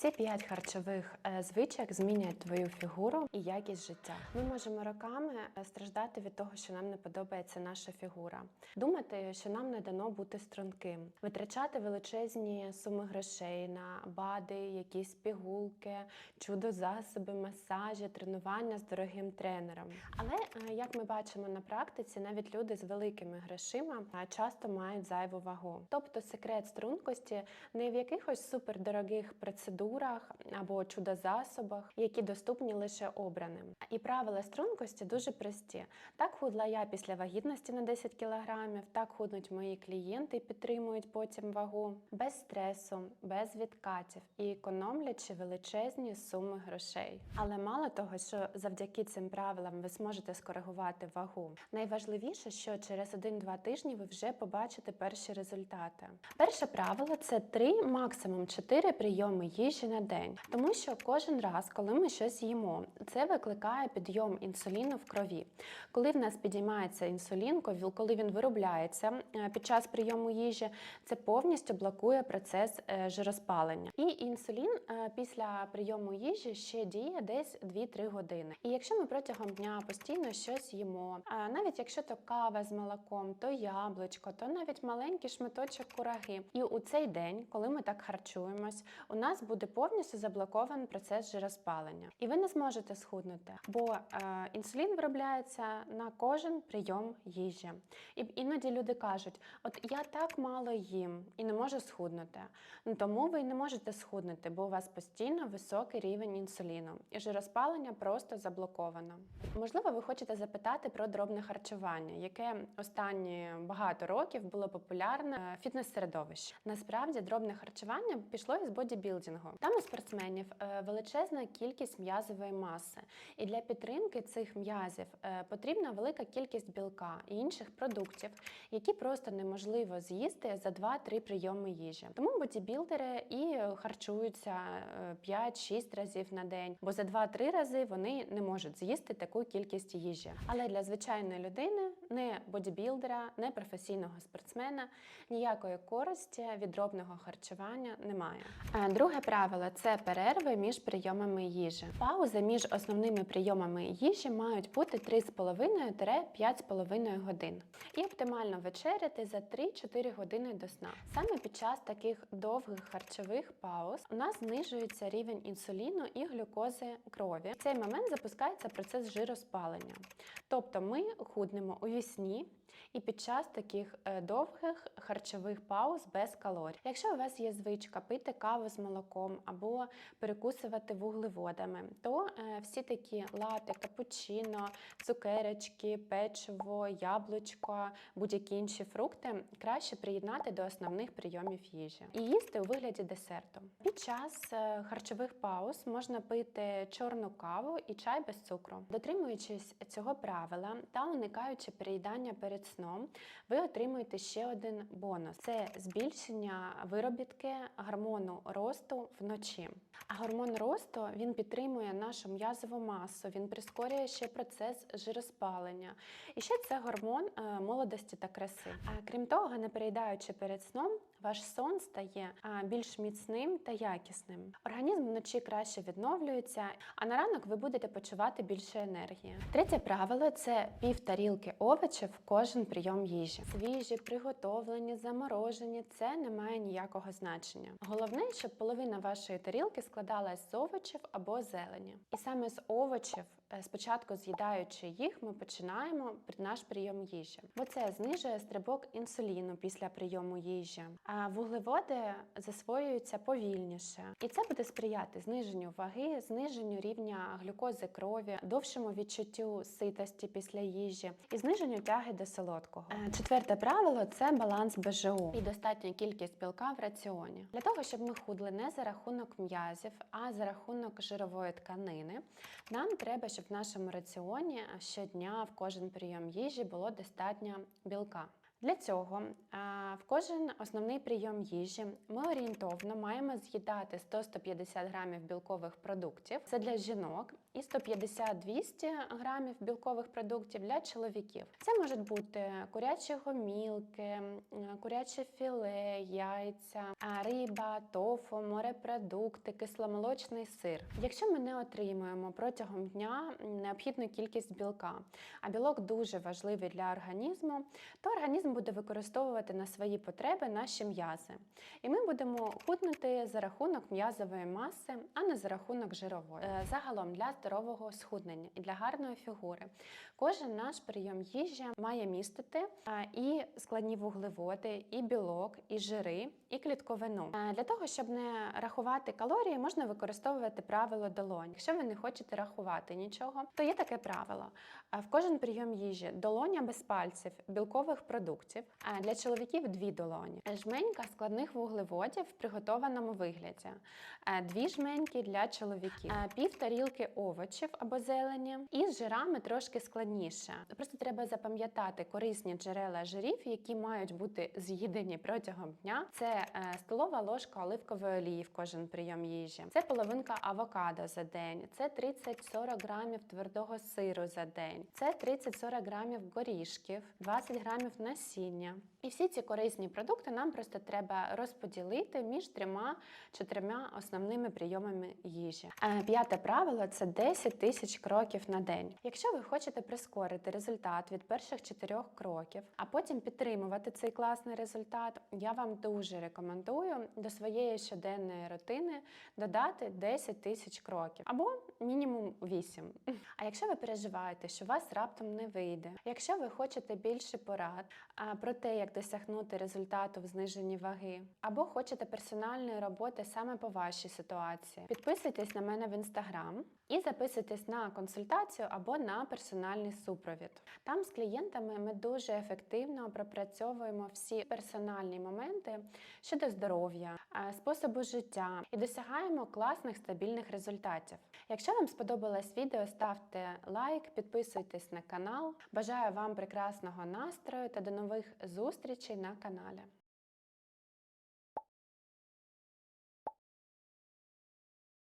Ці п'ять харчових е, звичок змінять твою фігуру і якість життя. Ми можемо роками е, страждати від того, що нам не подобається наша фігура, думати, що нам не дано бути струнким, витрачати величезні суми грошей на бади, якісь пігулки, чудо-засоби, масажі, тренування з дорогим тренером. Але е, як ми бачимо на практиці, навіть люди з великими грошима часто мають зайву вагу. Тобто секрет стрункості не в якихось супердорогих процедурах або чудо-засобах, які доступні лише обраним. І правила стрункості дуже прості. Так худла я після вагітності на 10 кілограмів, так худнуть мої клієнти і підтримують потім вагу без стресу, без відкатів і економлячи величезні суми грошей. Але мало того, що завдяки цим правилам ви зможете скоригувати вагу. Найважливіше, що через 1-2 тижні ви вже побачите перші результати. Перше правило це 3, максимум 4 прийоми їжі на день, тому що кожен раз, коли ми щось їмо, це викликає підйом інсуліну в крові. Коли в нас підіймається інсулін, коли він виробляється е, під час прийому їжі, це повністю блокує процес е, жироспалення. І інсулін е, після прийому їжі ще діє десь 2-3 години. І якщо ми протягом дня постійно щось їмо, навіть якщо то кава з молоком, то яблучко, то навіть маленький шматочок кураги. І у цей день, коли ми так харчуємось, у нас буде повністю заблокований процес жироспалення, і ви не зможете схуднути, бо е, інсулін виробляється на кожен прийом їжі. І іноді люди кажуть: от я так мало їм і не можу схуднути. Ну тому ви не можете схуднути, бо у вас постійно високий рівень інсуліну, і жироспалення просто заблоковано. Можливо, ви хочете запитати про дробне харчування, яке останні багато років було популярне в фітнес-середовищі. Насправді, дробне харчування пішло із бодібілдингу. Там у спортсменів е, величезна кількість м'язової маси, і для підтримки цих м'язів е, потрібна велика кількість білка і інших продуктів, які просто неможливо з'їсти за 2-3 прийоми їжі. Тому бодібілдери і харчуються е, 5-6 разів на день, бо за 2-3 рази вони не можуть з'їсти таку кількість їжі. Але для звичайної людини, не бодібілдера, не професійного спортсмена, ніякої користі від дробного харчування немає. Е, Друге правило це перерви між прийомами їжі. Паузи між основними прийомами їжі мають бути 3,5-5,5 годин. І оптимально вечеряти за 3-4 години до сна. Саме під час таких довгих харчових пауз у нас знижується рівень інсуліну і глюкози крові. В цей момент запускається процес жироспалення. Тобто ми худнемо у вісні і під час таких е, довгих харчових пауз без калорій. Якщо у вас є звичка пити каву з молоком або перекусувати вуглеводами, то е, всі такі лати, капучино, цукерочки, печиво, яблучко, будь-які інші фрукти краще приєднати до основних прийомів їжі і їсти у вигляді десерту. Під час е, харчових пауз можна пити чорну каву і чай без цукру. Дотримуючись цього правила та уникаючи переїдання перед сном, ви отримуєте ще один бонус: це збільшення виробітки гормону росту вночі. А гормон росту він підтримує нашу м'язову масу, він прискорює ще процес жироспалення. І ще це гормон е, молодості та краси. А крім того, не переїдаючи перед сном, ваш сон стає більш міцним та якісним. Організм вночі краще відновлюється, а на ранок ви будете почувати більше енергії. Третє правило це пів тарілки овочів кожен прийом їжі. Свіжі, приготовлені, заморожені це не має ніякого значення. Головне, щоб половина вашої тарілки складалась з овочів або зелені. І саме з овочів, спочатку з'їдаючи їх, ми починаємо наш прийом їжі, бо це знижує стрибок інсуліну після прийому їжі. А вуглеводи засвоюються повільніше, і це буде сприяти зниженню ваги, зниженню рівня глюкози крові, довшому відчуттю ситості після їжі і зниженню тяги до солодкого. Е, Четверте правило це баланс БЖУ і достатня кількість білка в раціоні. Для того, щоб ми худли не за рахунок м'язів, а за рахунок жирової тканини, нам треба, щоб в нашому раціоні щодня в кожен прийом їжі було достатньо білка. Для цього в кожен основний прийом їжі ми орієнтовно маємо з'їдати 100-150 грамів білкових продуктів. Це для жінок, і 150-200 грамів білкових продуктів для чоловіків. Це можуть бути курячі гомілки, куряче філе, яйця, риба, тофу, морепродукти, кисломолочний сир. Якщо ми не отримуємо протягом дня необхідну кількість білка, а білок дуже важливий для організму, то організм буде використовувати на свої потреби наші м'язи. І ми будемо худнути за рахунок м'язової маси, а не за рахунок жирової. Е, Загалом для здорового схуднення і для гарної фігури кожен наш прийом їжі має містити е, і складні вуглеводи, і білок, і жири, і клітковину. Е, Для того, щоб не рахувати калорії, можна використовувати правило долонь. Якщо ви не хочете рахувати нічого, то є таке правило. Е, В кожен прийом їжі долоня без пальців білкових продуктів. а Для чоловіків дві долоні. Жменька складних вуглеводів в приготованому вигляді. Е, Дві жменьки для чоловіків. Пів тарілки овочів або зелені. І з жирами трошки складніше. Просто треба запам'ятати корисні джерела жирів, які мають бути з'їдені протягом дня. Це е, столова ложка оливкової олії в кожен прийом їжі. Це половинка авокадо за день. Це 30-40 грамів твердого сиру за день. Це 30-40 грамів горішків, 20 грамів насіння. І всі ці корисні продукти нам просто треба розподілити між трьома чотирма основними прийомами їжі. Е, П'яте правило це 10 тисяч кроків на день. Якщо ви хочете прискорити результат від перших чотирьох кроків, а потім підтримувати цей класний результат, я вам дуже рекомендую до своєї щоденної рутини додати 10 тисяч кроків або мінімум 8. А якщо ви переживаєте, що вас раптом не вийде, якщо ви хочете більше порад про те, як досягнути результату в зниженні ваги, або хочете персональної роботи саме по вашій ситуації, підписуйтесь на мене в інстаграм і записуйтесь на консультацію або на персональний супровід. Там з клієнтами ми дуже ефективно пропрацьовуємо всі персональні моменти щодо здоров'я, способу життя і досягаємо класних стабільних результатів. Якщо вам сподобалось відео, ставте лайк, підписуйтесь на канал. Бажаю вам прекрасного настрою та до нових зустрічей на каналі.